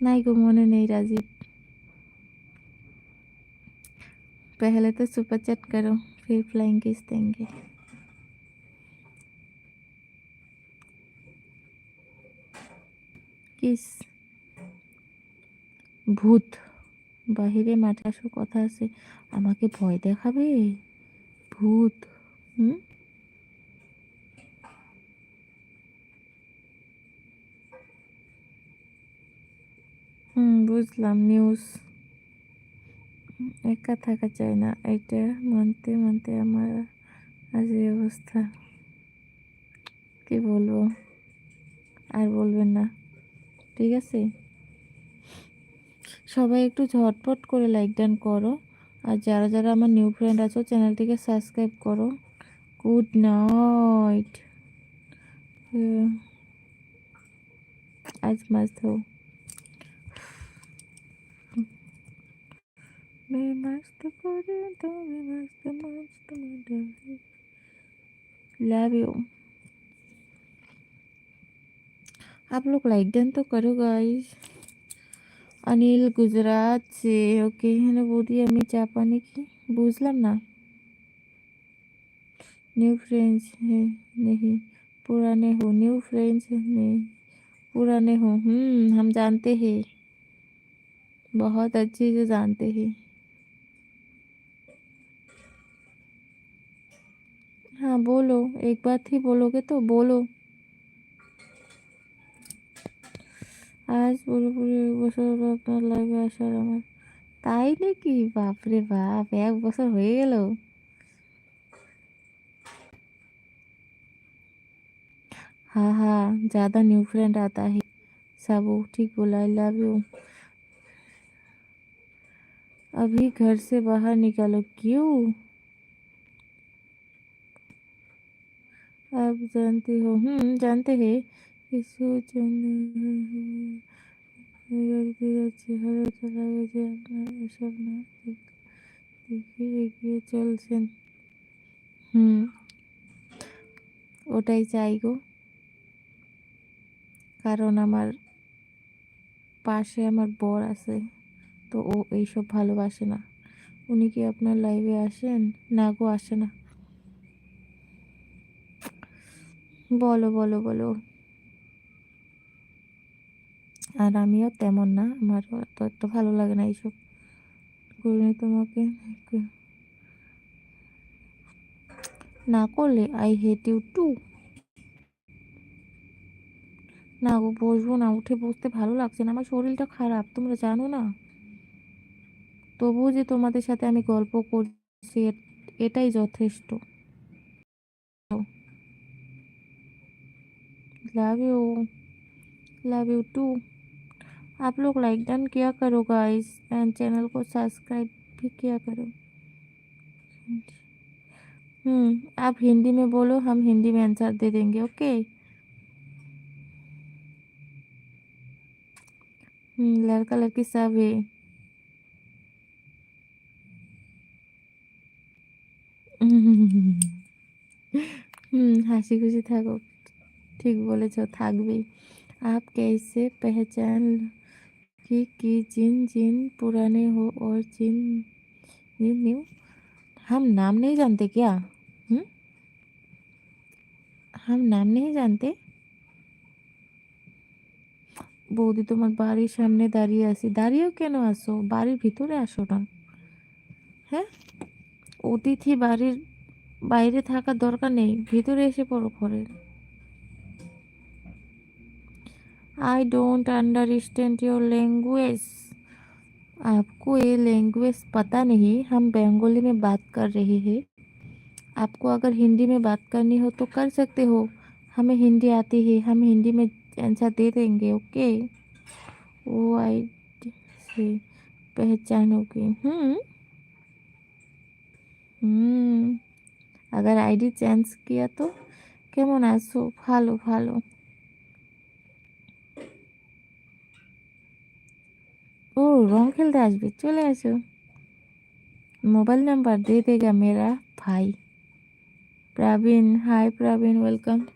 नहीं को मने नहीं राजीव पहले तो सुपर चैट करो फिर फ्लाइंग किस देंगे কিস ভূত বাহিরে মাঠে আসার কথা আছে আমাকে ভয় দেখাবে ভূত হুম হুম, বুঝলাম নিউজ একা থাকা চায় না এটা মানতে মানতে আমার আজ এই অবস্থা। কি বলব? আর বলবেন না। ঠিক আছে? সবাই একটু ঝটপট করে লাইক ডান করো। আর যারা যারা আমার নিউ ফ্রেন্ড আছো চ্যানেলটিকে সাবস্ক্রাইব করো। গুড নাইট আজ মাস হো The garden, आप लोग लाइक डन तो करो गाइस अनिल गुजरात से ओके हेलो बोदी अम्मी चा पानी की? बुझलम ना? न्यू फ्रेंड्स है नहीं. पुराने हो न्यू फ्रेंड्स नहीं. पुराने हो हम्म, हम जानते हैं. बहुत अच्छे से जानते हैं. हाँ बोलो एक बात ही बोलोगे तो बोलो আজ পুরোপুরি এক বছর হলো আপনার লাইভে আসার আমার তাই নাকি বাপরে বাপ এক বছর হয়ে গেল हाँ हाँ ज़्यादा न्यू फ्रेंड आता है साबू ठीक बोला आई लव यू अभी घर से बाहर निकालो क्यों आप जानती हो हम्म जानते हैं কিছু চেহারা চালাবে যে আপনার এসব না দেখে এগিয়ে চলছেন হুম ওটাই চাই গো কারণ আমার পাশে আমার বর আছে তো ও এইসব ভালোবাসে না উনি কি আপনার লাইভে আসেন না গো আসে না বলো বলো বলো। আর আমিও তেমন না আমার তো এত ভালো লাগে না এইসব। করিনি তোমাকে না করলে আই হেট ইউ টু না গো, বসবো না, উঠে বসতে ভালো লাগছে না, আমার শরীরটা খারাপ, তোমরা জানো না। তবুও যে তোমাদের সাথে আমি গল্প করছি এটাই যথেষ্ট। Love you. Love you too. आप लोग लाइक डन किया करो गाइस एंड चैनल को सब्सक्राइब भी किया करो। हम्म आप हिंदी में बोलो, हम हिंदी में आंसर दे देंगे ओके हम्म लड़का लड़की सब है। हम्म हँसी खुशी थको ঠিক বলেছ থাকবেই आप कैसे पहचान कि कि जिन जिन पुराने हो और जिन जिन न्यू हम नाम नहीं जानते क्या हुँ? हम नाम नहीं जानते বৌদি তোমার বাড়ির সামনে দাঁড়িয়ে আছি দাঁড়িয়েও কেন আসো বাড়ির ভিতরে আসো না হ্যাঁ অতিথি বাড়ির বাইরে থাকার দরকার নেই ভিতরে এসে পড়ো ঘরে I don't understand your language आपको ये लैंग्वेज पता नहीं हम बंगाली में बात कर रहे हैं आपको अगर हिंदी में बात करनी हो तो कर सकते हो हमें हिंदी आती है हम हिंदी में आंसर दे देंगे ओके वो आई से पहचानोगे हम्म হুম আগার আইডি চেঞ্জ কিয়া তো কেমন আছো ভালো ভালো রং খেলতে আসবে, চলে আসো। মোবাইল নাম্বার দে দেগা মেরা ভাই। Praveen, hi Praveen, welcome.